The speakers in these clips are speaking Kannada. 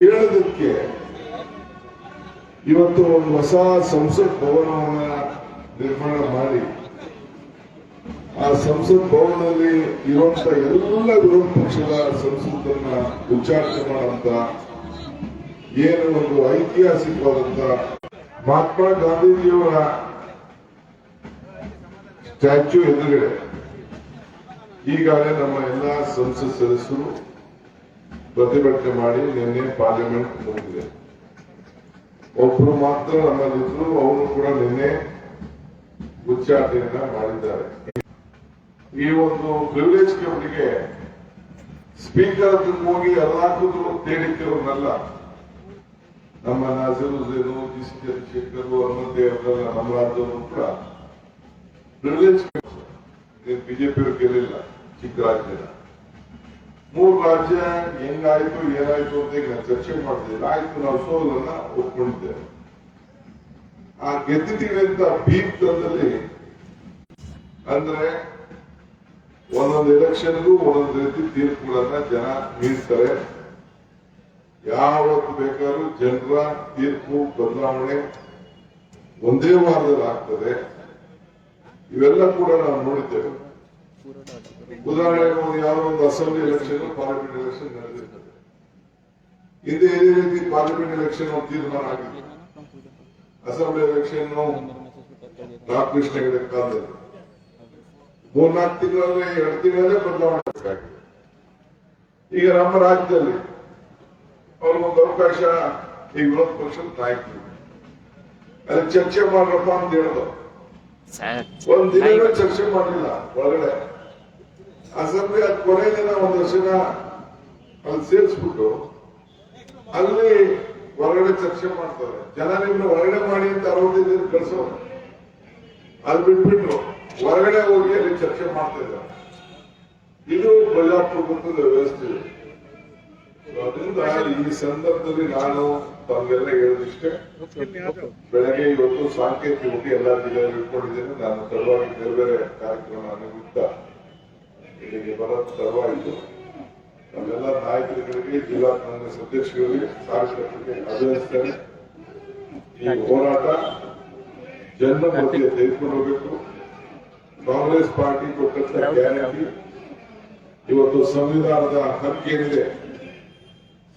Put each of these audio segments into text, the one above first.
ಹೇಳೋದಕ್ಕೆ ಇವತ್ತು ಒಂದು ಹೊಸ ಸಂಸತ್ ಭವನವನ್ನ ನಿರ್ಮಾಣ ಮಾಡಿ, ಆ ಸಂಸತ್ ಭವನದಲ್ಲಿ ಇರುವಂತ ಎಲ್ಲ ವಿರೋಧ ಪಕ್ಷದ ಸಂಸತ್ತನ್ನ ಉಚ್ಚಾಟನೆ ಮಾಡುವಂತ, ಏನು ಒಂದು ಐತಿಹಾಸಿಕವಾದಂತ ಮಹಾತ್ಮ ಗಾಂಧೀಜಿಯವರ ಸ್ಟ್ಯಾಚ್ಯೂ ಎದುರುಗಡೆ ಈಗಾಗಲೇ ನಮ್ಮ ಎಲ್ಲ ಸಂಸತ್ ಸದಸ್ಯರು ಪ್ರತಿಭಟನೆ ಮಾಡಿ ನಿನ್ನೆ ಪಾರ್ಲಿಮೆಂಟ್ ಮುಗಿದಿದೆ ಒಬ್ರು ಮಾತ್ರ ನಮ್ಮಲ್ಲಿದ್ರು, ಅವರು ಕೂಡ ನಿನ್ನೆ ಉಚ್ಚಾಟನೆಯನ್ನ ಮಾಡಿದ್ದಾರೆ. ಈ ಒಂದು ಪ್ರಿವಿಲೇಜ್ ಕಮಿಟಿಗೆ ಸ್ಪೀಕರ್ ಹೋಗಿ ಎಲ್ಲಾಕಿದ್ರು ತೇಡಿತಿರೋನಲ್ಲ ನಮ್ಮ ನಾಜರ್ ಹುಸೇನು ಜಿ ಸಿ ಚಂದ್ರಶೇಖರ್ ಹನುಮಂತೆ ಅವರೆಲ್ಲ ನಮ್ಮ ರಾಜ್ಯದವರು ಕೂಡ ಪ್ರಿವಿಲೇಜ್ ಬಿಜೆಪಿ ಅವರು ಗೆಲ್ಲಿಲ್ಲ ಚಿಕ್ಕ ರಾಜ್ಯದ. ಮೂರು ರಾಜ್ಯ ಹೆಂಗಾಯ್ತು ಏನಾಯ್ತು ಅಂತ ಈಗ ಚರ್ಚೆ ಮಾಡ್ತಿದ್ದೆ ಆಯ್ತು, ನಾವು ಸೋಲನ್ನ ಒಪ್ಕೊಂಡಿದ್ದೇವೆ. ಆ ಗೆದ್ದಿದ್ದೀವಿ ಅಂತ ಬೀಪ್ತದಲ್ಲಿ ಅಂದ್ರೆ ಒಂದೊಂದು ಎಲೆಕ್ಷನ್ಗೂ ಒಂದೊಂದು ರೀತಿ ತೀರ್ಪುಗಳನ್ನ ಜನ ಮೀರ್ತಾರೆ. ಯಾವತ್ತು ಬೇಕಾದ್ರೂ ಜನರ ತೀರ್ಪು, ಬದಲಾವಣೆ ಒಂದೇ ವಾರದಲ್ಲಿ ಆಗ್ತದೆ. ಇವೆಲ್ಲ ಕೂಡ ನಾವು ನೋಡಿದ್ದೇವೆ. ಉದಾಹರಣೆಗೆ ಯಾವುದೋ ಒಂದು ಅಸೆಂಬ್ಲಿ ಎಲೆಕ್ಷನ್ ಪಾರ್ಲಿಮೆಂಟ್ ಎಲೆಕ್ಷನ್ ನಡೆದಿರ್ತದೆ. ಹಿಂದೆ ಇದೇ ರೀತಿ ಪಾರ್ಲಿಮೆಂಟ್ ಎಲೆಕ್ಷನ್ ತೀರ್ಮಾನ ಆಗಿದೆ ಅಸೆಂಬ್ಲಿ ಎಲೆಕ್ಷನ್ ರಾಮಕೃಷ್ಣ ಹೆಗಡೆ ಕಾಲದಲ್ಲಿ. ಮೂರ್ನಾಲ್ಕು ತಿಂಗಳಲ್ಲಿ, ಎರಡು ತಿಂಗಳಲ್ಲೇ ಬದಲಾವಣೆ ಈಗ ನಮ್ಮ ರಾಜ್ಯದಲ್ಲಿ ಅವ್ರಿಗೊಂದು ಅವಕಾಶ ಈ ವಿರೋಧ ಪಕ್ಷದ ನಾಯಕರು. ಅಲ್ಲಿ ಚರ್ಚೆ ಮಾಡ್ರಪ್ಪ ಅಂತ ಹೇಳಿದ್ರು ಸರ್ ಒಂದ್ ದಿನ ಚರ್ಚೆ ಮಾಡಿಲ್ಲ ಒಳಗಡೆ. ಅಸೆಂಬ್ಲಿ ಅದ್ ಕೊನೆ ದಿನ ಒಂದು ವರ್ಷನ ಅಲ್ಲಿ ಸೇರಿಸ್ಬಿಟ್ಟು ಅಲ್ಲಿ ಹೊರಗಡೆ ಚರ್ಚೆ ಮಾಡ್ತಾರೆ. ಜನ ನಿಮ್ನ ಹೊರಗಡೆ ಮಾಡಿ ಅಂತ ಅರವತ್ತೈದು ದಿನ ಕಳ್ಸೋ ಅಲ್ಲಿ ಬಿಟ್ಬಿಟ್ಟು ಹೊರಗಡೆ ಹೋಗಿ ಅಲ್ಲಿ ಚರ್ಚೆ ಮಾಡ್ತಾ ಇದ್ದಾರೆ. ಇದು ಪ್ರಜಾಪ್ರಭುತ್ವದ ವ್ಯವಸ್ಥೆ. ಅದರಿಂದ ಈ ಸಂದರ್ಭದಲ್ಲಿ ನಾನು ತಮಗೆಲ್ಲ ಹೇಳೋದಿಷ್ಟೇ ಬೆಳಗ್ಗೆ ಇವತ್ತು ಸಾಂಕೇತಿಕವಾಗಿ ಎಲ್ಲಾ ಜಿಲ್ಲೆಯಲ್ಲಿ ಇಟ್ಕೊಂಡಿದ್ದೇನೆ. ನಾನು ತಡವಾಗಿ ಬೇರೆ ಬೇರೆ ಕಾರ್ಯಕ್ರಮ ನಿಮಿತ್ತ ಇಲ್ಲಿಗೆ ಬರೋ ತಡವಾಯಿತು. ನಮ್ಮೆಲ್ಲ ನಾಯಕರುಗಳಿಗೆ, ಜಿಲ್ಲಾ ಕಾಂಗ್ರೆಸ್ ಅಧ್ಯಕ್ಷರಿಗೆ, ಕಾರ್ಯಕರ್ತರಿಗೆ ಅಭಿನಂದಿಸ್ತೇನೆ. ಈ ಹೋರಾಟ ಜನ್ಮಮತಿಯ ತೆಗೆದುಕೊಂಡು ಹೋಗಬೇಕು. ಕಾಂಗ್ರೆಸ್ ಪಾರ್ಟಿ ಕೊಟ್ಟಂತ ಗ್ಯಾರಂಟಿ. ಇವತ್ತು ಸಂವಿಧಾನದ ಹಕ್ಕೇನಿದೆ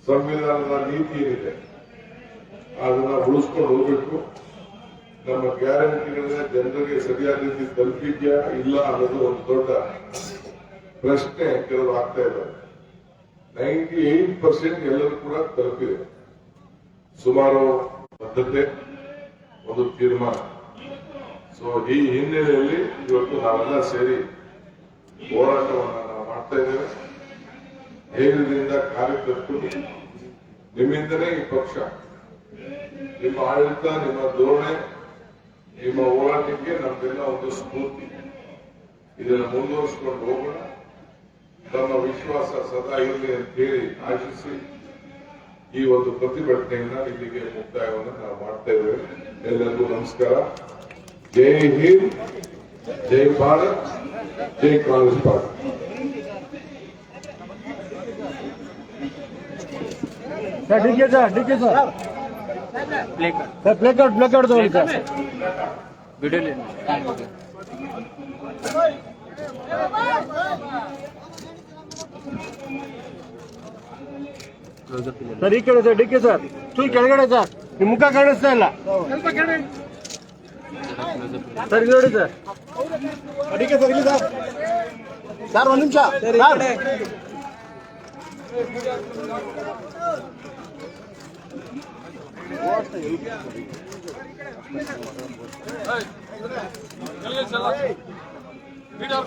ಸಂವಿಧಾನದ ನೀತಿ ಏನಿದೆ, ಅದನ್ನ ಉಳಿಸ್ಕೊಂಡು ಹೋಗ್ಬೇಕು. ನಮ್ಮ ಗ್ಯಾರಂಟಿಗಳನ್ನ ಜನರಿಗೆ ಸರಿಯಾದ ರೀತಿ ತಲುಪಿದ್ಯಾ ಇಲ್ಲ ಅನ್ನೋದು ಒಂದು ದೊಡ್ಡ ಪ್ರಶ್ನೆ ಕೆಲವರು ಆಗ್ತಾ ಇದ್ದಾರೆ. ನೈಂಟಿ ಏಟ್ ಪರ್ಸೆಂಟ್ ಎಲ್ಲರೂ ಕೂಡ ತಲುಪಿದೆ. ಸುಮಾರು ಬದ್ಧತೆ, ಒಂದು ತೀರ್ಮಾನ. ಸೊ ಈ ಹಿನ್ನೆಲೆಯಲ್ಲಿ ಇವತ್ತು ನಾವೆಲ್ಲ ಸೇರಿ ಹೋರಾಟವನ್ನು ನಾವು ಮಾಡ್ತಾ ಇದ್ದೇವೆ. ಧೈರ್ಯದಿಂದ ಕಾರ್ಯಕರ್ತರು ನಿಮ್ಮಿಂದಲೇ ಈ ಪಕ್ಷ. ನಿಮ್ಮ ಆಡಳಿತ, ನಿಮ್ಮ ಧೋರಣೆ, ನಿಮ್ಮ ಹೋರಾಟಕ್ಕೆ ನಮ್ಗೆಲ್ಲ ಒಂದು ಸ್ಫೂರ್ತಿ. ಇದನ್ನು ಮುಂದುವರಿಸಿಕೊಂಡು ಹೋಗೋಣ. ತಮ್ಮ ವಿಶ್ವಾಸ ಸದಾ ಇರಲಿ ಅಂತ ಹೇಳಿ ಆಶಿಸಿ ಈ ಒಂದು ಪ್ರತಿಭಟನೆಯನ್ನ ಇಲ್ಲಿಗೆ ಮುಕ್ತಾಯವನ್ನು ನಾವು ಮಾಡ್ತಾ ಎಲ್ಲರಿಗೂ ನಮಸ್ಕಾರ. Jai Hind, Jai Bharat, Jai Congress party. Sir D K sir D K sir sir play card ತಗೊಳ್ಳಿ ಸರ್ ವಿಡಿಯೋ ಸರ್ ಈ ಕಡೆ ಸರ್ ಡಿಕೆ ಸರ್ ಚೂರು ಕೆಳಗಡೆ ಸರ್ ನಿಮ್ ಮುಖ ಕಾಣಿಸ್ತಾ ಇಲ್ಲ. ಸರ್ ನೋಡಿ ಸರ್ ಅಡಿಕೆ ಸರ್ ಇಲ್ಲಿ ಸರ್ ಸರ್ ಒಂದ್ ನಿಮಿಷ. Sir video